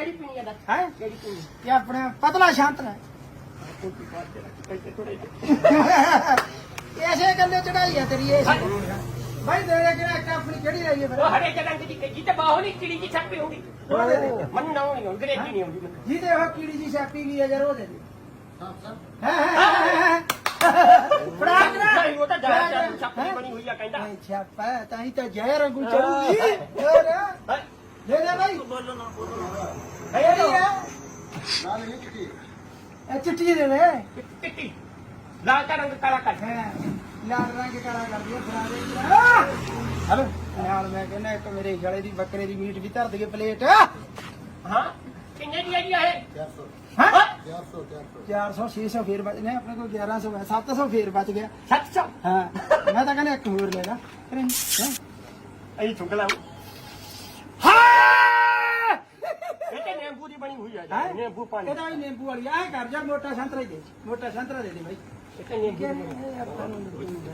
ਹੈ ਦੱਸ? ਹੈ? ਕਿਹੜੀ ਕੁੜੀ ਇਹ ਆਪਣੇ ਪਤਲਾ ਸ਼ਾਂਤ ਹੈ ਕੋਈ ਪਾਸ ਦੇ ਰੱਖ ਪੈਸੇ ਥੋੜੇ ਜਿਹੇ ਐਸੇ ਗੱਲੇ ਚੜਾਈ ਆ ਤੇਰੀ ਇਹ ਭਾਈ ਤੇਰੇ ਕਿਹੜਾ ਇੱਕ ਆਪਣੀ ਕਿਹੜੀ ਲਈ ਫਿਰ? ਉਹ ਹਰੇ ਜਗ੍ਹਾ ਦੀ ਕਹੀ ਤੇ ਬਾਹੋਂ ਨਹੀਂ ਚਿੜੀ ਦੀ ਛੱਪੀ ਹੋਣੀ ਮਨ ਨਾ ਹੋਣੀ ਅੰਗਰੇਜ਼ੀ ਨਹੀਂ ਆਉਂਦੀ ਮੈਨੂੰ। ਜਿਹਦੇ ਉਹ ਕੀੜੀ ਜੀ ਛਾਪੀ ਗਈ ਆ ਯਾਰ ਉਹ ਦੇ ਦੇ ਹੈ ਹੈ ਫੜਾ ਕਰਾ ਨਹੀਂ ਉਹ ਤਾਂ ਜਾ ਜਾ ਛੱਪੀ ਬਣੀ ਹੋਈ ਆ ਕਹਿੰਦਾ। ਛਾਪਾ ਹੈ, ਤਾਂ ਹੀ ਤਾਂ ਜੈ ਰੰਗੂ ਚੜੂਗੀ ਹੋਰ। ਹੈਂ? ਦੇ ਦੇ ਬੋਲੋ ਨਾ ਬੋਲੋ ਹੈ? ਇਹ ਚਿੱਟੀ ਇਹ ਚਿੱਟੀ ਦੇ ਦੇ ਟਿੱਟੀ ਲਾਲ ਦਾ ਰੰਗ ਕਾਲਾ ਕਰ। ਹੈ ਲਾਲ ਰੰਗ ਕਾਲਾ ਕਰਦੀ ਹੈ ਫੜਾ ਦੇ ਜਰਾ ਹਲੋ। ਨਾਲ ਮੈਂ ਕਹਿੰਦਾ ਇੱਕ ਮੇਰੇ ਗਲੇ ਦੀ ਬੱਕਰੇ ਦੀ ਮੀਟ ਵੀ ਧਰ ਦਈਏ ਪਲੇਟ। ਹਾਂ ਕਿੰਨੇ ਦੀ ਹੈ ਜੀ ਇਹ? 400 ਹਾਂ? 400 400 400 600 ਫੇਰ ਬਚ ਨੇ ਆਪਣੇ ਕੋਲ 1100 ਹੈ 700 ਫੇਰ ਬਚ ਗਿਆ। 700 ਹਾਂ ਮੈਂ ਤਾਂ ਕਹਿੰਦਾ ਇੱਕ ਹੋਰ ਲੈਣਾ ਹੈਂ? ਅਈ ਚੁੰਗਲਾ ਹਾਂ ਇਹ ਤੇ ਨਿੰਬੂ ਆ ਹੈਂ? ਨਿੰਬੂ ਪਾਣੀ। ਇਹਦਾ ਹੀ ਨਿੰਬੂ ਵਾਲੀ ਆਹ ਕਰ ਜਾ ਮੋਟਾ ਸੰਤਰਾ ਹੀ ਦੇ। ਮੋਟਾ ਸੰਤਰਾ ਦੇ ਦੇ ਬਾਈ। ਇਹ ਤੇ ਨਿੰਬੂ